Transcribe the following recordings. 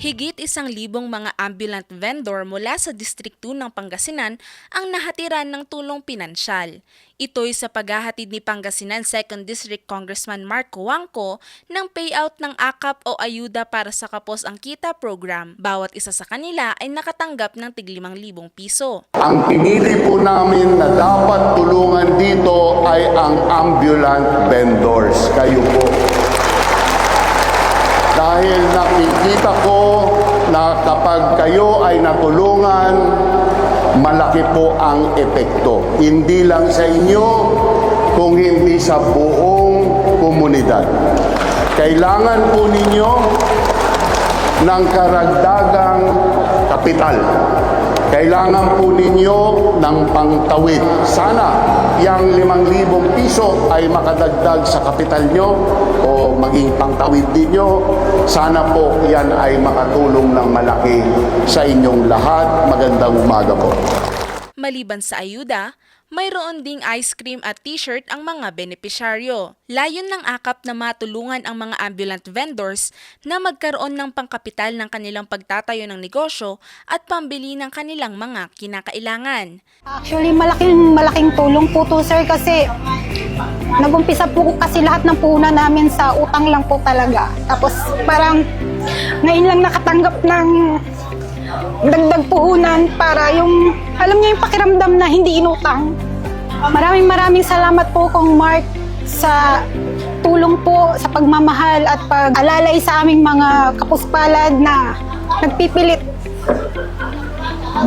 Higit isang libong mga ambulant vendor mula sa District 2 ng Pangasinan ang nahatiran ng tulong pinansyal. Ito'y sa paghahatid ni Pangasinan 2nd District Congressman Mark Wangko ng payout ng AKAP o ayuda para sa Kapos ang Kita program. Bawat isa sa kanila ay nakatanggap ng tig 5,000 piso. Ang pinili po namin na dapat tulungan dito ay ang ambulant vendors. Kayo po. Dahil nakikita ko na kapag kayo ay natulungan, malaki po ang epekto. Hindi lang sa inyo, kung hindi sa buong komunidad. Kailangan po ninyo ng karagdagang kapital. Kailangan po ninyo ng pangtawid. Sana yung limang libong piso ay makadagdag sa kapital nyo o maging pangtawid din nyo. Sana po yan ay makatulong ng malaki sa inyong lahat. Magandang umaga po. Maliban sa ayuda, mayroon ding ice cream at t-shirt ang mga benepisyaryo. Layon ng akap na matulungan ang mga ambulant vendors na magkaroon ng pangkapital ng kanilang pagtatayo ng negosyo at pambili ng kanilang mga kinakailangan. Actually, malaking malaking tulong po to sir kasi nagumpisa po kasi lahat ng puhunan namin sa utang lang po talaga. Tapos parang ngayon lang nakatanggap ng dagdag puhunan para yung, alam niyo yung pakiramdam na hindi inutang. Maraming maraming salamat po kong Mark sa tulong po sa pagmamahal at pag-alalay sa aming mga kapuspalad na nagpipilit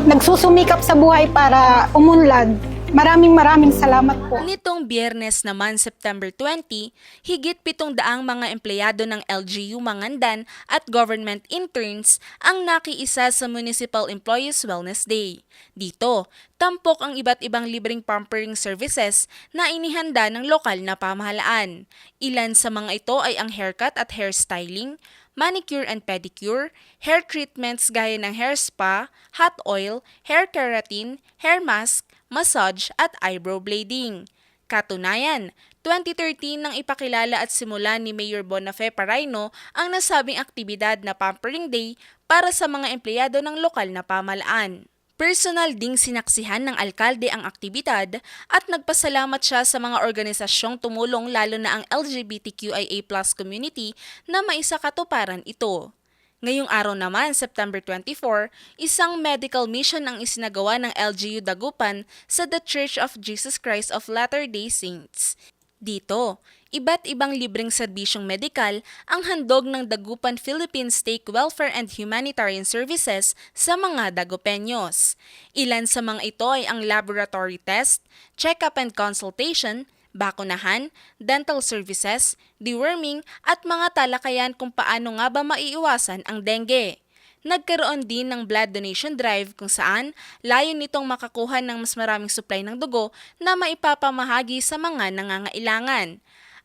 nagsusumikap sa buhay para umunlad. Maraming maraming salamat po. Nitong biyernes naman September 20, higit pitong daang mga empleyado ng LGU Mangandan at government interns ang nakiisa sa Municipal Employees Wellness Day. Dito, tampok ang iba't ibang libreng pampering services na inihanda ng lokal na pamahalaan. Ilan sa mga ito ay ang haircut at hairstyling, manicure and pedicure, hair treatments gaya ng hair spa, hot oil, hair keratin, hair mask, massage at eyebrow blading. Katunayan, 2013 nang ipakilala at simula ni Mayor Bonafe Paraino ang nasabing aktibidad na Pampering Day para sa mga empleyado ng lokal na pamalaan. Personal ding sinaksihan ng alkalde ang aktibidad at nagpasalamat siya sa mga organisasyong tumulong lalo na ang LGBTQIA community na maisakatuparan ito. Ngayong araw naman, September 24, isang medical mission ang isinagawa ng LGU Dagupan sa The Church of Jesus Christ of Latter-day Saints. Dito, iba't ibang libreng serbisyong medikal ang handog ng Dagupan Philippine Stake Welfare and Humanitarian Services sa mga Dagupenyos. Ilan sa mga ito ay ang laboratory test, check-up and consultation, bakunahan, dental services, deworming at mga talakayan kung paano nga ba maiiwasan ang dengue. Nagkaroon din ng blood donation drive kung saan layon nitong makakuha ng mas maraming supply ng dugo na maipapamahagi sa mga nangangailangan.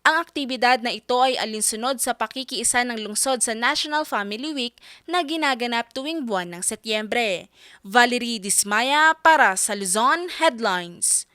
Ang aktibidad na ito ay alinsunod sa pakikiisa ng lungsod sa National Family Week na ginaganap tuwing buwan ng Setyembre. Valerie Dismaya para sa Luzon Headlines.